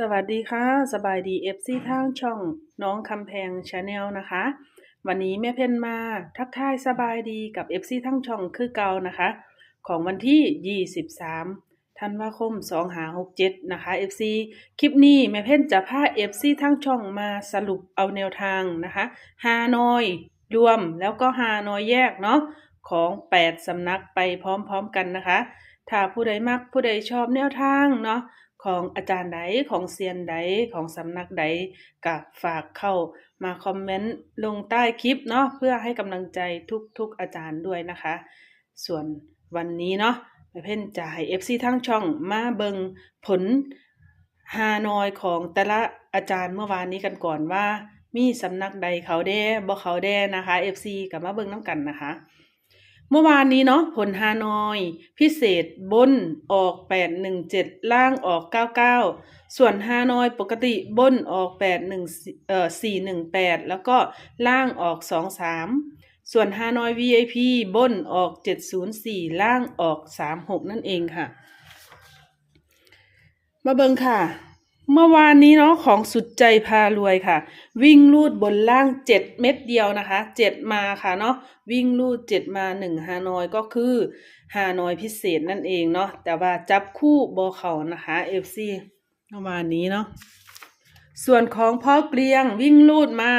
สวัสดีค่ะ สบายดีเอฟซีทางช่องน้องคำแพงชาแนลนะคะ วันนี้แม่เพนมาทักทายสบายดีกับเอฟซีทั้งช่องคือเก่านะคะ ของวันที่ 23ธันวาคม2567 นะคะ FC คลิปนี้แม่เพนจะพา FC ทั้งช่องมาสรุปเอาแนวทางนะคะฮานอยรวมแล้วก็ฮานอยแยกเนาะของ 8 สำนักไปพร้อมๆกันนะคะ ถ้าผู้ใดมักผู้ใดชอบแนวทางเนาะ ของอาจารย์ใดของเซียนใดของสำนักใดก็ฝากเข้ามาคอมเมนต์ลงใต้คลิปเนาะเพื่อให้กำลังใจทุกๆอาจารย์ด้วยนะคะ ส่วนวันนี้เนาะแม่เพ่นจะให้ FC ทั้งช่องมาเบิงผลฮานอยของแต่ละอาจารย์เมื่อวานนี้กันก่อนว่า มีสำนักใดเขาแด้บ่เขาแด้นะคะ FC กับมาเบิงน้ำกันนะคะ เมื่อวานนี้เนาะผลฮานอย พิเศษบนออก 817 ล่างออก 99 ส่วนฮานอยปกติบนออก81เอ่อ418 แล้วก็ล่างออก 23 ส่วนฮานอย VIP บนออก 704 ล่างออก 36 นั่นเองค่ะ มาเบิงค่ะ เมื่อวานนี้เนาะของสุดใจพารวยค่ะ วิ่งลูดบนล่างเจ็ดเม็ดเดียวนะคะเจ็ดมาค่ะเนาะวิ่งลูดเจ็ดมาหนึ่งฮานอยก็คือฮานอยพิเศษนั่นเองเนาะแต่ว่าจับคู่บอเขานะคะเอฟซีเมื่อวานนี้เนาะส่วนของพ่อเกลียงวิ่งลูดมา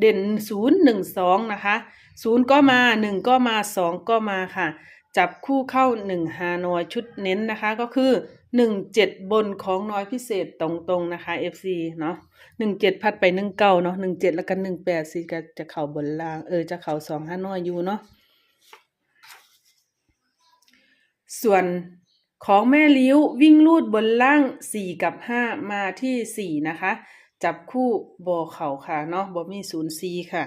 เด่นศูนย์หนึ่งสองนะคะศูนย์ก็มาหนึ่งก็มาสองก็มาค่ะ จับคู่เข้าหนึ่งฮานอยชุดเน้นนะคะก็คือ หนึ่งเจ็ดบนของน้อยพิเศษตรงๆนะคะ FC เนาะหนึ่งเจ็ดพัดไปหนึ่งเก้าเนาะหนึ่งเจ็ดแล้วกันหนึ่งแปดสิก็จะเข่าบนล่าง เออจะเข่าสองฮาน้อยอยู่เนาะส่วนของแม่ลิ้ววิ่งลูดบนล่างสี่กับห้ามาที่สี่นะคะ จับคู่บอเข่าค่ะเนาะบอมีศูนย์ซีค่ะ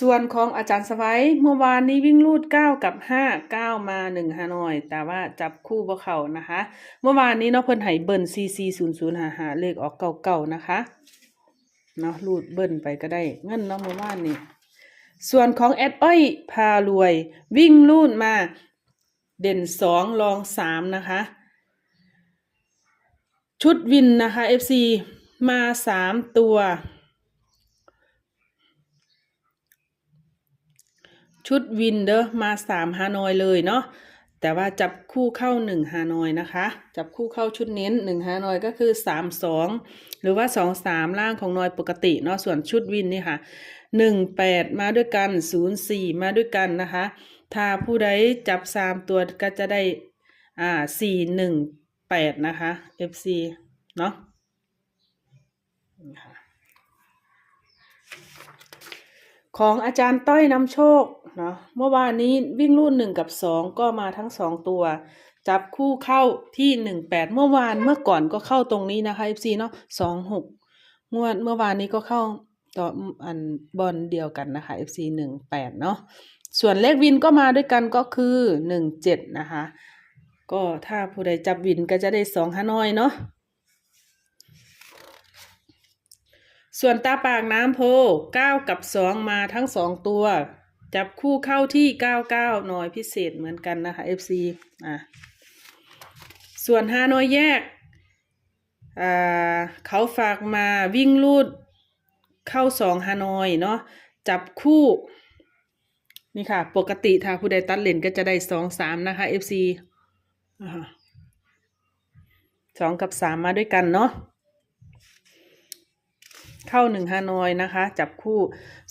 ส่วนของอาจารย์สไว้เมื่อวานนี้วิ่งลูด 9 กับ 5 9 มา1ฮานอย แต่ว่าจับคู่บ่เขานะคะ เมื่อวานนี้เนาะเพิ่นให้เบิ้ล4 4 0 0 5 5เลขออกเก่าๆนะคะเนาะลูดเบิ้ลไปก็ได้เงินเนาะเมื่อวานนี้ส่วนของแอดอ้อยพารวย วิ่งลูดมาเด่น 2 รอง 3 นะคะ ชุดวินนะคะ FC มา 3 ตัว ชุดวินเด้อมาสามฮานอยเลยเนาะแต่ว่าจับคู่เข้าหนึ่งฮานอยนะคะ จับคู่เข้าชุดเน้นหนึ่งฮานอยก็คือสามสองหรือว่าสองสามล่างของนอยปกติเนาะส่วนชุดวินนี่ค่ะหนึ่งแปดมาด้วยกันศูนย์สี่มาด้วยกันนะคะ ถ้าผู้ใดจับสามตัวก็จะได้อ่าสี่หนึ่งแปดนะคะ FC เนาะนี่ค่ะของอาจารย์ต้อยนำโชค เนาะเมื่อวานนี้วิ่งรุ่นหนึ่งกับสองก็มาทั้งสองตัว จับคู่เข้าที่หนึ่งแปดเมื่อวานเมื่อก่อนก็เข้าตรงนี้นะคะ FC เนาะสองหกงวดเมื่อวานนี้ก็เข้าต่ออันบอลเดียวกันนะคะ FC หนึ่งแปดเนาะส่วนเลขวินก็มาด้วยกันก็คือหนึ่งเจ็ดนะคะ ก็ถ้าผู้ใดจับวินก็จะได้สองฮานอยเนาะส่วนตาปากน้ำโพเก้ากับสองมาทั้งสองตัว จับคู่เข้าที่เก้าเก้าหน่อยพิเศษเหมือนกันนะคะ FC อะส่วนห้าน้อยแยกอ่าเขาฝากมาวิ่งลูดเข้าสองฮานอยเนาะจับคู่ นี่ค่ะ ปกติถ้าผู้ใดตัดเลนก็จะได้สองสามนะคะ FC อ่าสองกับสามมาด้วยกันเนาะ เข้าหนึ่งฮานอยนะคะ จับคู่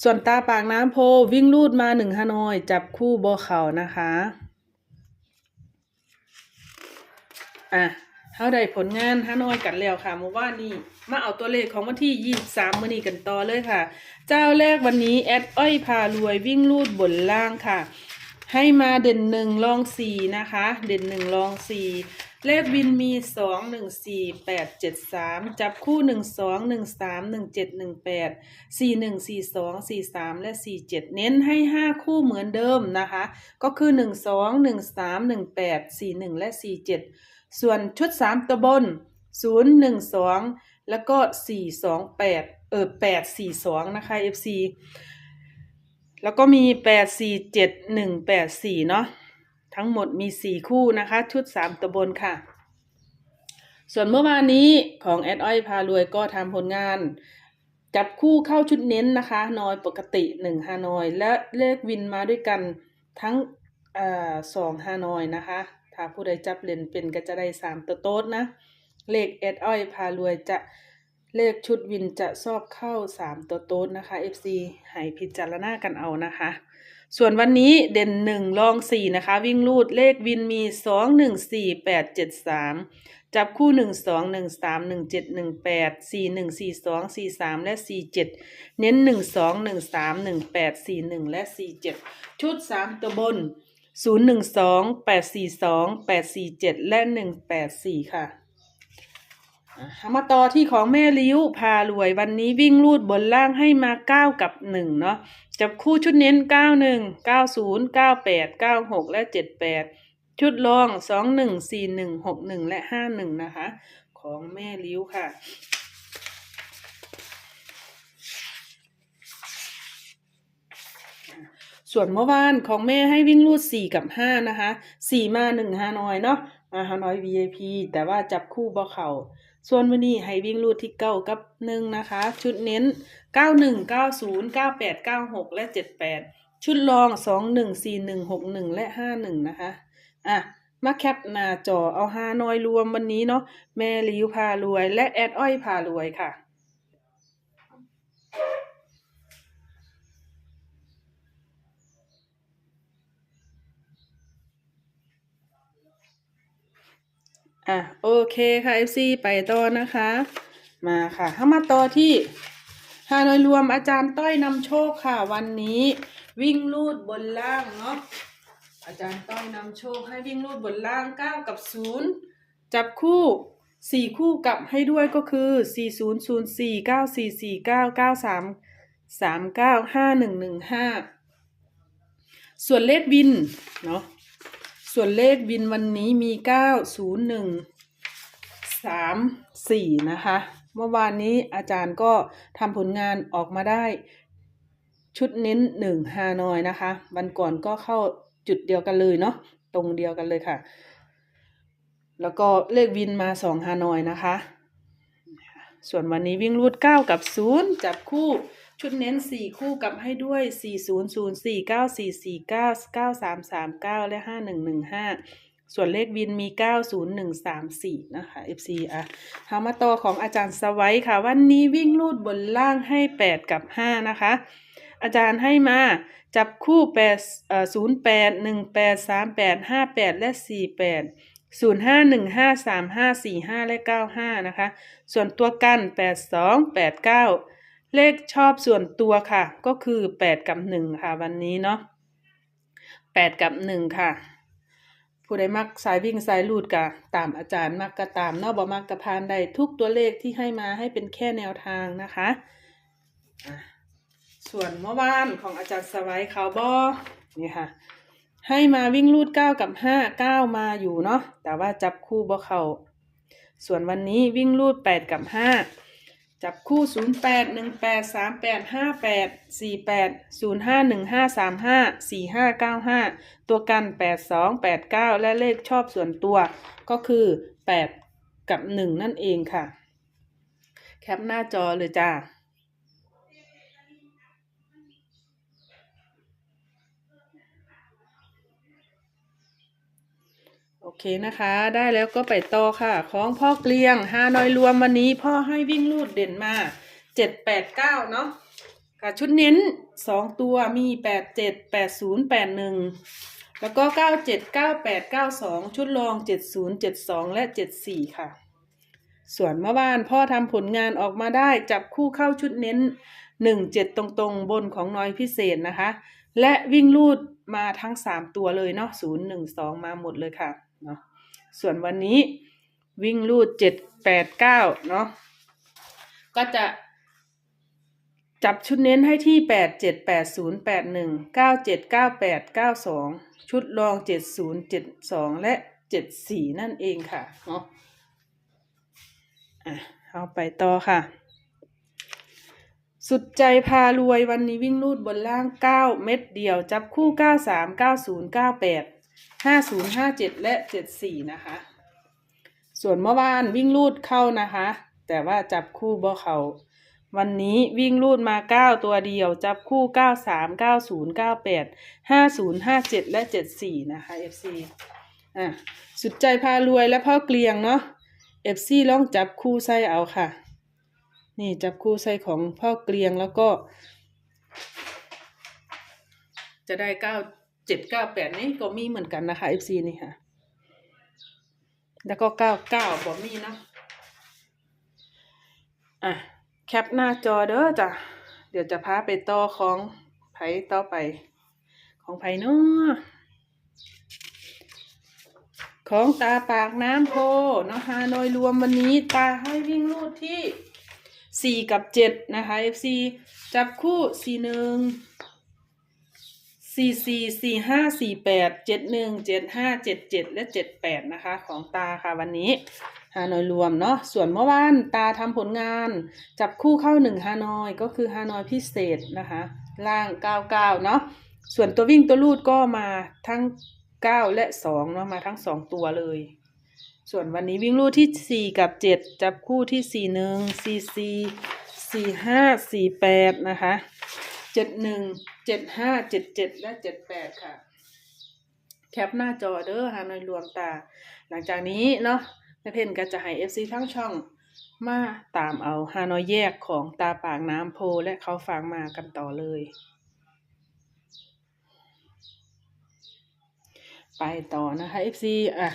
ส่วนตาปากน้ำโพวิ่งลูดมาหนึ่งฮานอย จับคู่โบอเข่านะคะอะเท่าใดผลงานฮานอยกันแล้วค่ะเมื่อวานนี้มาเอาตัวเลขของวันที่ยี่สามมื้อนี้กันต่อเลยค่ะ เจ้าแรกวันนี้แอดอ้อยพารวยวิ่งลูดบนล่างค่ะ ให้มาเด่นหนึ่งรองสี่นะคะ เด่นหนึ่งรองสี่ เลขวินมีสองหนึ่งสี่แปดเจ็ดสามจับคู่หนึ่งสองหนึ่งสามหนึ่งเจ็ดหนึ่งแปดสี่หนึ่งสี่สองสี่สามและสี่เจ็ดเน้นให้ห้าคู่เหมือนเดิมนะคะ ก็คือหนึ่งสองหนึ่งสามหนึ่งแปดสี่หนึ่งและสี่เจ็ดส่วนชุดสามตัวบนศูนย์หนึ่งสองแล้วก็สี่สองแปดเออแปดสี่สองนะคะ FC แล้วก็มีแปดสี่เจ็ดหนึ่งแปดสี่เนาะ ทั้งหมดมีสี่คู่นะคะ ชุดสามตัวบนค่ะ ส่วนเมื่อวานนี้ของแอดอ้อยพารวยก็ทำผลงาน จับคู่เข้าชุดเน้นนะคะ นอยปกติ 1 ฮานอย และเลขวินมาด้วยกันทั้งอสองฮานอยนะคะ ถ้าผู้ใดจับเล่นเป็นก็จะได้ 3 ตัวโต๊ดนะ เลขแอดอ้อยพารวยจะเลขชุดวินจะชอบเข้า 3 ตัวโต๊ดนะคะ FC ให้พิจารณากันเอานะคะ ส่วนวันนี้เด่นหนึ่งรองสี่นะคะ วิ่งรูดเลขวินมีสองหนึ่งสี่แปดเจ็ดสามจับคู่หนึ่งสองหนึ่งสามหนึ่งเจ็ดหนึ่งแปดสี่หนึ่งสี่สองสี่สามและสี่เจ็ดเน้นหนึ่งสองหนึ่งสามหนึ่งแปดสี่หนึ่งและสี่เจ็ดชุดสามตัวบนศูนย์หนึ่งสองแปดสี่สองแปดสี่เจ็ดและหนึ่งแปดสี่ค่ะมาต่อที่ของแม่ลิ้วพารวยวันนี้วิ่งลูดบนล่างให้มาเก้ากับหนึ่งเนาะ จับคู่ชุดเน้นเก้าหนึ่งเก้าศูนย์เก้าและเจ็ดแปดชุดรองสองหนึ่งสี่หนึ่งหกหนึ่งและห้าหนึ่งนะคะ ของแม่ลิ้วค่ะส่วนเมื่อวานของแม่ให้วิ่งรูดสี่กับห้านะคะสี่มาหนึ่งฮานอยเนาะมาฮานอย VIP แต่ว่าจับคู่บ่เข่า ส่วนวันนี้ให้วิ่งรูดที่เก้ากับหนึ่งนะคะ ชุดเน้นเก้าหนึ่งเก้าศูนย์เก้าแปดเก้าหกและเจ็ดแปดชุดรองสองหนึ่งสี่หนึ่งหกหนึ่งและห้าหนึ่งนะคะอะมาแคปหน้าจอเอาห้าน้อยรวมวันนี้เนาะแม่ลิวพารวยและแอดอ้อยพารวยค่ะ อะโอเคค่ะ FC ไปต่อนะคะ มาค่ะเข้ามาต่อที่ฮานอยรวมอาจารย์ต้อยนำโชคค่ะ วันนี้วิ่งลูดบนล่างเนาะอาจารย์ต้อยนำโชคให้วิ่งลูดบนล่าง 9 กับ 0 จับคู่ 4 คู่กลับให้ด้วยก็คือ 4 0 0 4 9 4 4 9 9 3 3 9 5 1 1 5 ส่วนเลขวินเนาะ ส่วนเลขวินวันนี้มี9 0 1 3 4นะคะ เมื่อวานนี้อาจารย์ก็ทำผลงานออกมาได้ชุดเน้น1ฮานอยนะคะ วันก่อนก็เข้าจุดเดียวกันเลยเนาะตรงเดียวกันเลยค่ะ แล้วก็เลขวินมา2ฮานอยนะคะ ส่วนวันนี้วิ่งรูด9กับ0จับคู่ ชุดเน้น 4 คู่กับให้ด้วย 4 0 0 4 9 4 4 9 9 3 3 9 และ 5 1 1 5 ส่วนเลขวินมี 9 0 1 3 4 นะคะ FC อะทามาต่อของอาจารย์สวัยค่ะ วันนี้วิ่งรูดบนล่างให้ 8 กับ 5 นะคะ อาจารย์ให้มาจับคู่8เอ่อ08 18 38 58 และ 48ศูนย์ห้าหนึ่งห้าสามห้าสี่ห้าและเก้าห้านะคะ ส่วนตัวกันแปดสองแปด เลขชอบส่วนตัวค่ะ ก็คือแปดกับหนึ่งค่ะ วันนี้เนาะแปดกับหนึ่งค่ะ ผู้ใดมักสายวิ่งสายลูดกะตามอาจารย์มักกะตามนอกบ่มักกะพานได้ทุกตัวเลขที่ให้มาให้เป็นแค่แนวทางนะคะ ส่วนเมื่อวานของอาจารย์สวัยเขาบอนี่ค่ะ ให้มาวิ่งลูดเก้ากับห้าเก้ามาอยู่เนาะแต่ว่าจับคู่บ่เขาส่วนวันนี้วิ่งลูดแปดกับห้า จับคู่ 0 8 1 8 3 8 5 8 4 8 0 5 1 5 3 5 4 5 9 5 ตัวกัน 8 2 8 9 และเลขชอบส่วนตัว ก็คือ 8 กับ 1 นั่นเองค่ะ แคปหน้าจอเลยจ้า โอเคนะคะ ได้แล้วก็ไปต่อค่ะ ของพ่อเกลียงฮานอยรวมวันนี้พ่อให้วิ่งลูดเด่นมาเจ็ดแปดเก้าเนาะกับชุดเน้นสองตัวมีแปดเจ็ดแปดศูนย์แปดหนึ่งแล้วก็เก้าเจ็ดเก้าแปดเก้าสองชุดรองเจ็ดศูนย์เจ็ดสองและเจ็ดสี่ค่ะ ส่วนเมื่อวานพ่อทำผลงานออกมาได้จับคู่เข้าชุดเน้นหนึ่งเจ็ดตรงๆ บนของน้อยพิเศษนะคะ และวิ่งลูดมาทั้งสามตัวเลยเนาะศูนย์หนึ่งสองมาหมดเลยค่ะ เนาะส่วนวันนี้วิ่งลูดเจ็ดแปดเก้าเนาะก็จะ จับชุดเน้นให้ที่แปดเจ็ดแปดศูนย์แปดหนึ่งเก้าเจ็ดเก้าแปดเก้าสองชุดรองเจ็ดศูนย์เจ็ดสองและเจ็ดสี่นั่นเองค่ะเนาะอะเอาไปต่อค่ะ สุดใจพารวยวันนี้วิ่งลูดบนล่าง9เม็ดเดียว จับคู่93 90 98 50 57แปด ละ74นะคะ ส่วนเมื่อวานวิ่งรูดเข้านะคะ แต่ว่าจับคู่บ่เขาวันนี้วิ่งรูดมาเก้าตัวเดียว จับคู่เก้าสามเก้าศูนย์เก้าแปดห้าศูนย์ห้าเจ็ดและเจ็ดสี่นะคะ FC อะสุดใจพารวยและพ่อเกลียงเนาะ FC ลองจับคู่ใส่เอาค่ะ นี่จับคู่ใส่ของพ่อเกลียงแล้วก็ จะได้เก้า เจ็ดเก้าแปดนี่ก็มีเหมือนกันนะคะ FC นี่ค่ะ แล้วก็เก้าเก้าบ่มีนะ อะ แคปหน้าจอเด้อจ้ะ เดี๋ยวจะพาไปต่อของไผต่อไป ของไผเนาะของตาปากน้ำโพนะฮานอยรวมวันนี้ตาให้วิ่งรูดที่สี่กับเจ็ดนะคะ FC จับคู่สี่หนึ่ง สี่สี่สี่ห้าสี่แปดเจ็ดหนึ่งเจ็ดห้าเจ็ดเจ็ดและเจ็ดแปดนะคะ ของตาค่ะวันนี้ฮานอยรวมเนาะส่วนเมื่อวานตาทำผลงาน จับคู่เข้าหนึ่งฮานอยก็คือฮานอยพิเศษนะคะ ล่างเก้าเก้าเนาะส่วนตัววิ่งตัวลูดก็มาทั้งเก้าและสองเนาะมาทั้งสองตัวเลย ส่วนวันนี้วิ่งลูดที่สี่กับเจ็ดจับคู่ที่สี่หนึ่งสี่สี่สี่ห้าสี่แปดนะคะเจ็ดหนึ่ง เจ็ดห้าเจ็ดเจ็ดและเจ็ดแปดค่ะ แคปหน้าจอเด้อฮานอยรวมตา หลังจากนี้เนาะแม่เพนก็จะให้ FC ทั้งช่องมาตามเอาฮานอยแยกของตาปากน้ำโพและเขาฟังมากันต่อเลย ไปต่อนะคะ FC อะ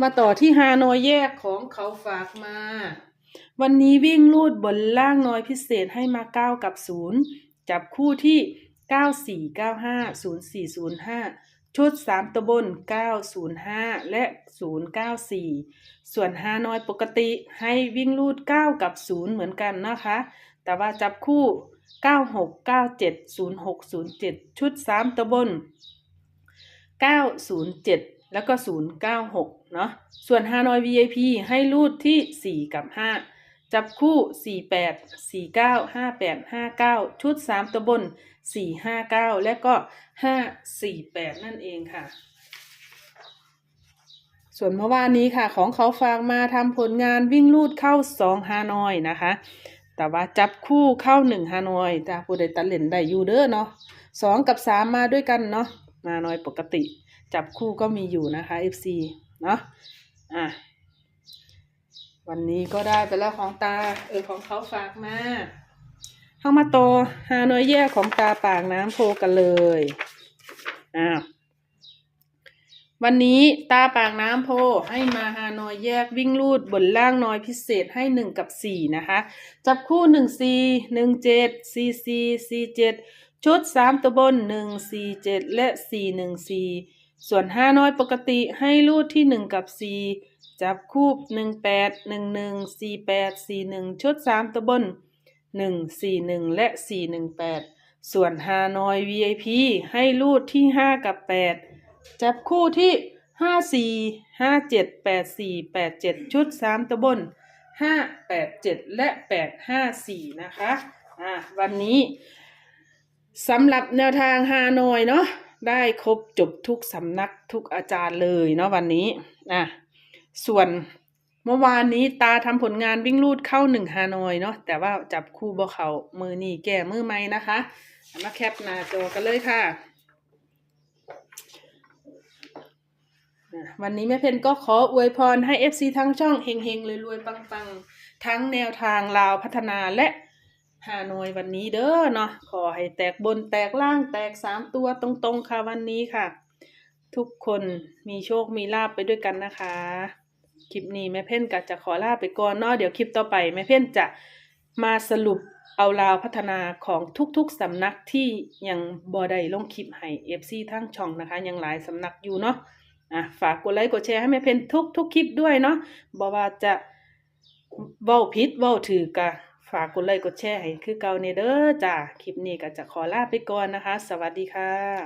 มาต่อที่ฮานอยแยกของเขาฝากมา วันนี้วิ่งลูดบนล่างน้อยพิเศษให้มา9กับ0จับคู่ที่ 9495 0405 ชุด 3ตัวบน905 และ 094 ส่วนฮานอยปกติให้วิ่งลูด 9 กับ 0 เหมือนกันนะคะ แต่ว่าจับคู่ 9697 0607 ชุด 3ตัวบน907 แล้วก็ 096 เนาะ ส่วนฮานอย VIP ให้รูดที่ 4 กับ 5 จับคู่ 48 49 58 59 ชุด 3 ตัวบน 459 และก็ 548 นั่นเองค่ะ ส่วนเมื่อวานนี้ค่ะ ของเขาฝากมาทำผลงานวิ่งลูดเข้า 2 ฮานอยนะคะ แต่ว่าจับคู่เข้า 1 ฮานอยจ้าผู้ใดตัดเล่นได้อยู่เด้อเนาะ2 กับ 3 มาด้วยกันเนาะมานอยปกติ จับคู่ก็มีอยู่นะคะ FC เนาะอะ วันนี้ก็ได้ไปแล้วของตา เออของเขาฝากมาเข้ามาโตฮานอยแยกของตาปากน้ำโพกันเลยอ้าววันนี้ตาปากน้ำโพให้มาฮานอยแยกวิ่งลูดบนล่างน้อยพิเศษให้หนึ่งกับสี่นะคะ จับคู่หนึ่งสี่หนึ่งเจ็ดสี่สี่สี่เจ็ดชุดสามตัวบนหนึ่งสี่เจ็ดและสี่หนึ่งสี่ส่วนห้าน้อยปกติให้ลูดที่หนึ่งกับสี่ จับคู่หนึ่งแปดหนึ่งหนึ่งสี่แปดสี่หนึ่งชุดสามตัวบนหนึ่งสี่หนึ่งและสี่หนึ่งแปดส่วนฮานอย VIP ให้ลูดที่ห้ากับแปดจับคู่ที่ห้าสี่ห้าเจ็ดแปดสี่แปดเจ็ดชุดสามตัวบนห้าแปดเจ็ดและแปดห้าสี่นะคะอ่าวันนี้สำหรับแนวทางฮานอยเนาะได้ครบจบทุกสำนักทุกอาจารย์เลยเนาะวันนี้อะ ส่วนเมื่อวานนี้ตาทำผลงานวิ่งลูดเข้าหนึ่งฮานอยเนาะแต่ว่าจับคู่บ่เขามือนี่แก้มือไหมนะคะมาแคปหน้าจอกันเลยค่ะอะ วันนี้แม่เพนก็ขออวยพรให้ FC ทั้งช่องเฮงๆรวยๆปังๆ ทั้งแนวทางลาวพัฒนาและฮานอยวันนี้เด้อเนาะขอให้แตกบนแตกล่างแตกสามตัวตรงๆค่ะวันนี้ค่ะ ทุกคนมีโชคมีลาบไปด้วยกันนะคะ คลิปนี้แม่เพ่นก็จะขอลาไปก่อนเนาะเดี๋ยวคลิปต่อไปแม่เพ่นจะมาสรุปเอาลาวพัฒนาของทุกๆสำนักที่ยังบอได้ลงคลิปให้เอฟซีทั้งช่องนะคะ ยังหลายสำนักอยู่เนาะอะฝากกดไลค์กดแชร์ให้แม่เพ่นทุกๆคลิปด้วยเนาะบอว่าจะเว้าผิดเว้าถือกะฝากกดไลค์กดแชร์ให้คือเก่าเนเด้อจ้าคลิปนี้ก็จะขอลาไปก่อนนะคะ สวัสดีค่ะ